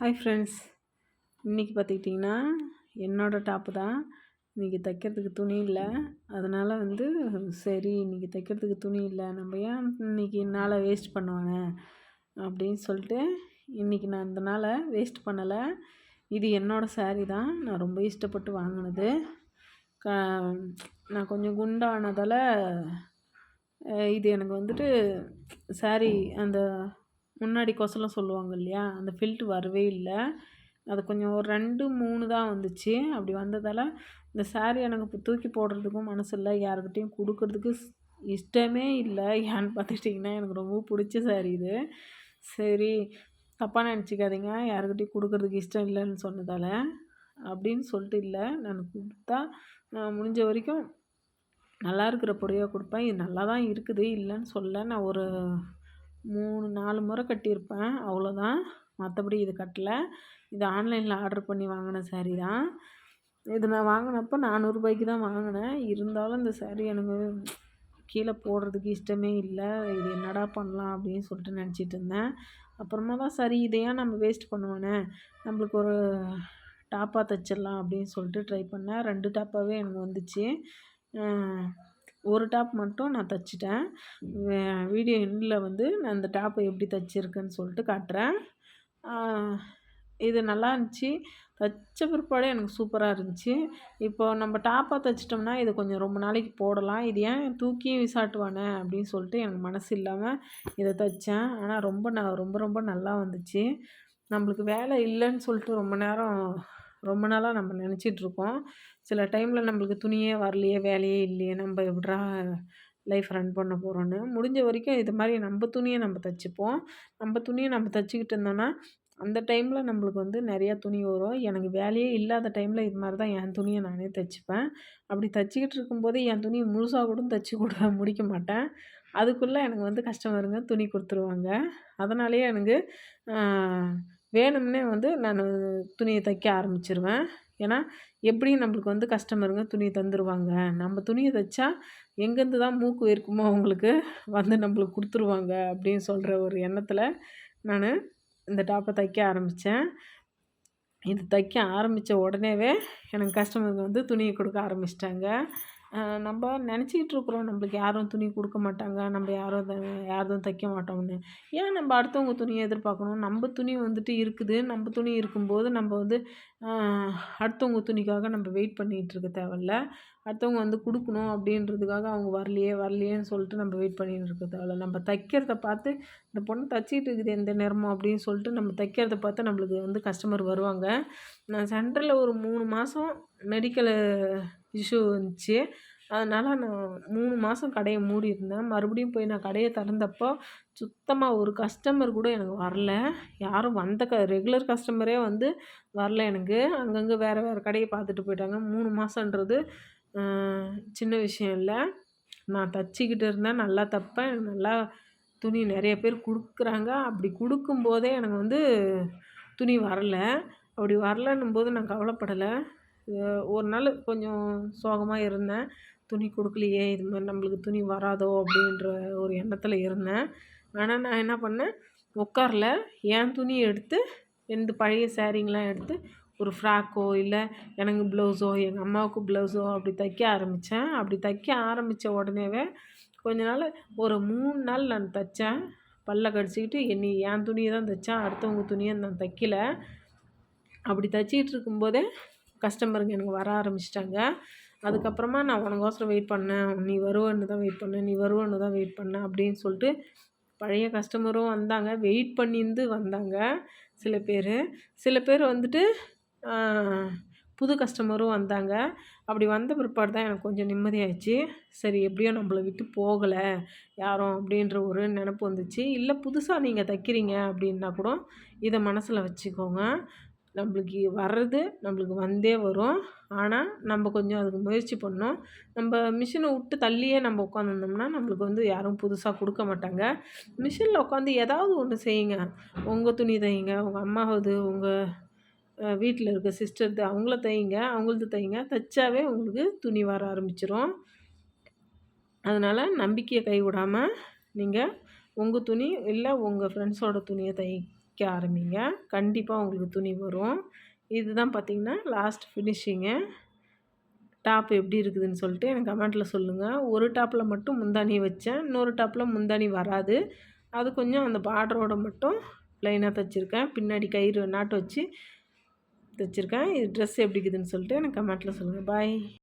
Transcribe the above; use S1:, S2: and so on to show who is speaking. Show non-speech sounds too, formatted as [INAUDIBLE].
S1: Hi friends இன்றைக்கி பார்த்துக்கிட்டிங்கன்னா என்னோடய டாப்பு தான். இன்றைக்கி தைக்கிறதுக்கு துணி இல்லை. அதனால் வந்து சரி இன்றைக்கி தைக்கிறதுக்கு துணி இல்லை. நம்ம ஏன் இன்றைக்கி நாளை வேஸ்ட் பண்ணுவானே அப்படின்னு சொல்லிட்டு இன்றைக்கி நான் இந்த நாளை வேஸ்ட் பண்ணலை. இது என்னோடய சாரீ தான். நான் ரொம்ப இஷ்டப்பட்டு வாங்கினது. க நான் கொஞ்சம் குண்டானதால் இது எனக்கு வந்துட்டு சாரீ அந்த முன்னாடி கொசலம் சொல்லுவாங்க இல்லையா? அந்த ஃபில்ட் வரவே இல்லை. அது கொஞ்சம் ஒரு ரெண்டு மூணு தான் வந்துச்சு. அப்படி வந்ததால் இந்த சாரீ எனக்கு இப்போ தூக்கி போடுறதுக்கும் மனசு இல்லை. யாருக்கிட்டேயும் கொடுக்கறதுக்கு இஷ்டமே இல்லை. ஏன்னு பார்த்துட்டிங்கன்னா எனக்கு ரொம்ப பிடிச்ச சாரீ இது. சரி தப்பாக நினச்சிக்காதீங்க. யாருக்கிட்டையும் கொடுக்கறதுக்கு இஷ்டம் இல்லைன்னு சொன்னதால் அப்படின்னு சொல்லிட்டு இல்லை. நான் கொடுத்தா நான் முடிஞ்ச வரைக்கும் நல்லா இருக்கிற பொடியாக கொடுப்பேன். இது நல்லா தான் இருக்குது. இல்லைன்னு சொல்ல நான் ஒரு மூணு நாலு முறை கட்டியிருப்பேன். அவ்வளோதான். மற்றபடி இது கட்டலை. இது ஆன்லைனில் ஆர்டர் பண்ணி வாங்கின சாரீ தான். இது நான் வாங்கினப்போ நானூறுபாய்க்கு தான் வாங்கினேன். இருந்தாலும் இந்த சாரீ எனக்கு கீழே போடுறதுக்கு இஷ்டமே இல்லை. இது என்னடா பண்ணலாம் அப்படின்னு சொல்லிட்டு நினச்சிட்டு இருந்தேன். அப்புறமா தான் சரி இதையாக நம்ம வேஸ்ட் பண்ணுவானே. நம்மளுக்கு ஒரு டாப்பாக தைச்சிடலாம் அப்படின்னு சொல்லிட்டு ட்ரை பண்ணேன். ரெண்டு டாப்பாகவே எனக்கு வந்துச்சு. ஒரு டாப் மட்டும் நான் தைச்சிட்டேன். வீடியோ எண்டில் வந்து நான் அந்த டாப்பை எப்படி தைச்சிருக்கேன்னு சொல்லிட்டு காட்டுறேன். இது நல்லா இருந்துச்சு. தைச்ச பிற்பாடு எனக்கு சூப்பராக இருந்துச்சு. இப்போ நம்ம டாப்பாக தைச்சிட்டோம்னா இது கொஞ்சம் ரொம்ப நாளைக்கு போடலாம். இது ஏன் தூக்கி விசாட்டுவானே அப்படின்னு சொல்லிட்டு எனக்கு மனசு இல்லாமல் இதை தைச்சேன். ஆனால் ரொம்ப நான் ரொம்ப ரொம்ப நல்லா வந்துச்சு. நம்மளுக்கு வேலை இல்லைன்னு சொல்லிட்டு ரொம்ப நேரம் ரொம்ப நாளாக நம்ம நினச்சிட்ருக்கோம் சில டைமில் நம்மளுக்கு துணியே வரலையே வேலையே இல்லையே நம்ம எப்படா லைஃப் ரன் பண்ண போகிறோன்னு முடிஞ்ச வரைக்கும் இது மாதிரி நம்ம துணியை நம்ம தைச்சிப்போம். நம்ம துணியை நம்ம தைச்சிக்கிட்டு இருந்தோன்னா அந்த டைமில் நம்மளுக்கு வந்து நிறையா துணி வரும். எனக்கு வேலையே இல்லாத டைமில் இது மாதிரி தான் என் துணியை நானே தைச்சிப்பேன். அப்படி தைச்சிக்கிட்டு இருக்கும்போது என் துணியை முழுசாக கூட தைச்சி கூட [LAUGHS] முடிக்க மாட்டேன். அதுக்குள்ளே எனக்கு வந்து கஸ்டமருங்க துணி கொடுத்துருவாங்க. அதனாலேயே எனக்கு வேணும்னே வந்து நான் துணியை தைக்க ஆரம்பிச்சிருவேன். ஏன்னா எப்படியும் நம்மளுக்கு வந்து கஸ்டமருங்க துணி தந்துடுவாங்க நம்ம துணியை தைச்சா எங்கேருந்து தான் மூக்கு இருக்குமோ அவங்களுக்கு வந்து நம்மளுக்கு கொடுத்துருவாங்க அப்படின்னு சொல்கிற ஒரு எண்ணத்தில் நான் இந்த டாப்பை தைக்க ஆரம்பித்தேன் இது தைக்க ஆரம்பித்த உடனேவே எனக்கு கஸ்டமருங்க வந்து துணியை கொடுக்க ஆரம்பிச்சிட்டாங்க. நம்ம நினச்சிக்கிட்டு இருக்கிறோம். நம்மளுக்கு யாரும் துணி கொடுக்க மாட்டாங்க. நம்ம யாரும் யாரும் தைக்க மாட்டோம்னு. ஏன் நம்ம அடுத்தவங்க துணியை எதிர்பார்க்கணும்? நம்ம துணி வந்துட்டு இருக்குது. நம்ம துணி இருக்கும்போது நம்ம வந்து அடுத்தவங்க துணிக்காக நம்ம வெயிட் பண்ணிகிட்டு இருக்க தேவையில்ல. அடுத்தவங்க வந்து கொடுக்கணும் அப்படின்றதுக்காக அவங்க வரலையே வரலையேன்னு சொல்லிட்டு நம்ம வெயிட் பண்ணிகிட்டு இருக்க தேவையில்ல. நம்ம தைக்கிறத பார்த்து இந்த பொண்ணு தைச்சிட்டு இருக்குது எந்த நேரமும் அப்படின்னு சொல்லிட்டு நம்ம தைக்கிறத பார்த்து நம்மளுக்கு வந்து கஸ்டமர் வருவாங்க. நான் சென்டரில் ஒரு மூணு மாதம் மெடிக்கலு இஷ்யூ வந்துச்சு. அதனால் நான் மூணு மாதம் கடையை மூடி இருந்தேன் மறுபடியும் போய் நான் கடையை திறந்தப்போ சுத்தமாக ஒரு கஸ்டமர் கூட எனக்கு வரல. யாரும் வந்த க ரெகுலர் கஸ்டமரே வந்து வரல எனக்கு. அங்கங்கே வேறு வேறு கடையை பார்த்துட்டு போயிட்டாங்க. மூணு மாதன்றது சின்ன விஷயம் இல்லை. நான் தச்சிக்கிட்டு இருந்தேன். நல்லா தைப்பேன். எனக்கு நல்லா துணி நிறைய பேர் கொடுக்குறாங்க. அப்படி கொடுக்கும்போதே எனக்கு வந்து துணி வரல. அப்படி வரலன்னும் போது நான் கவலைப்படலை. ஒரு நாள் கொஞ்சம் சோகமாக இருந்தேன். துணி கொடுக்கலையே இது மாதிரி நம்மளுக்கு துணி வராதோ அப்படின்ற ஒரு எண்ணத்தில் இருந்தேன். ஆனால் நான் என்ன பண்ணேன்? உட்காரல என் துணியை எடுத்து எந்த பழைய சேரீங்கெலாம் எடுத்து ஒரு ஃப்ராக்கோ இல்லை எனக்கு ப்ளவுஸோ எங்கள் அம்மாவுக்கு ப்ளவுஸோ அப்படி தைக்க ஆரம்பித்தேன் அப்படி தைக்க ஆரம்பித்த உடனேவே கொஞ்ச நாள் ஒரு மூணு நாள் நான் தைச்சேன். பல்ல கடிச்சிக்கிட்டு என்னை என் துணியை தான் தைச்சேன் அடுத்தவங்க துணியை நான் தைக்கல. அப்படி தைச்சிக்கிட்டு இருக்கும்போதே கஸ்டமருங்க எனக்கு வர ஆரம்பிச்சிட்டாங்க. அதுக்கப்புறமா நான் உனக்கோசரம் வெயிட் பண்ணேன். நீ வருவன்னு தான் வெயிட் பண்ணேன். நீ வருவன்னு தான் வெயிட் பண்ணேன் அப்படின்னு சொல்லிட்டு பழைய கஸ்டமரும் வந்தாங்க. வெயிட் பண்ணியிருந்து வந்தாங்க சில பேர். சில பேர் வந்துட்டு புது கஸ்டமரும் வந்தாங்க. அப்படி வந்த பிற்பாடு தான் எனக்கு கொஞ்சம் நிம்மதியாகிடுச்சு சரி எப்படியோ நம்மளை விட்டு போகலை. யாரும் அப்படின்ற ஒரு நினப்பு வந்துச்சு. இல்லை புதுசாக நீங்கள் தைக்கிறீங்க அப்படின்னா கூட இதை மனசில் வச்சுக்கோங்க. நம்மளுக்கு வர்றது நம்மளுக்கு வந்தே வரும். ஆனால் நம்ம கொஞ்சம் அதுக்கு முயற்சி பண்ணணும். நம்ம மிஷினை விட்டு தள்ளியே நம்ம உட்காந்துருந்தோம்னா நம்மளுக்கு வந்து யாரும் புதுசாக கொடுக்க மாட்டாங்க. மிஷினில் உட்காந்து ஏதாவது ஒன்று செய்யுங்க. உங்கள் துணி தையுங்க உங்கள் அம்மாவது உங்கள் வீட்டில் இருக்க சிஸ்டர்து அவங்கள தையுங்க அவங்களது தையுங்க. தைச்சாவே உங்களுக்கு துணி வர ஆரம்பிச்சிரும். அதனால் நம்பிக்கையை கைவிடாமல் நீங்கள் உங்கள் துணி இல்லை உங்கள் ஃப்ரெண்ட்ஸோட துணியை தை தைக்க ஆரம்பிங்க. கண்டிப்பாக உங்களுக்கு துணி வரும். இதுதான் பார்த்திங்கன்னா லாஸ்ட் ஃபினிஷிங்கு டாப் எப்படி இருக்குதுன்னு சொல்லிட்டு எனக்கு கமெண்ட்டில் சொல்லுங்கள் ஒரு டாப்பில் மட்டும் முந்தானி வச்சேன். இன்னொரு டாப்பில் முந்தானி வராது. அது கொஞ்சம் அந்த பார்டரோட மட்டும் ப்ளைனாக தைச்சிருக்கேன். பின்னாடி கயிறு நாட்டு வச்சு தைச்சிருக்கேன். இது ட்ரெஸ் எப்படி இருக்குதுன்னு சொல்லிட்டு எனக்கு கமெண்ட்டில் சொல்லுங்கள் பாய்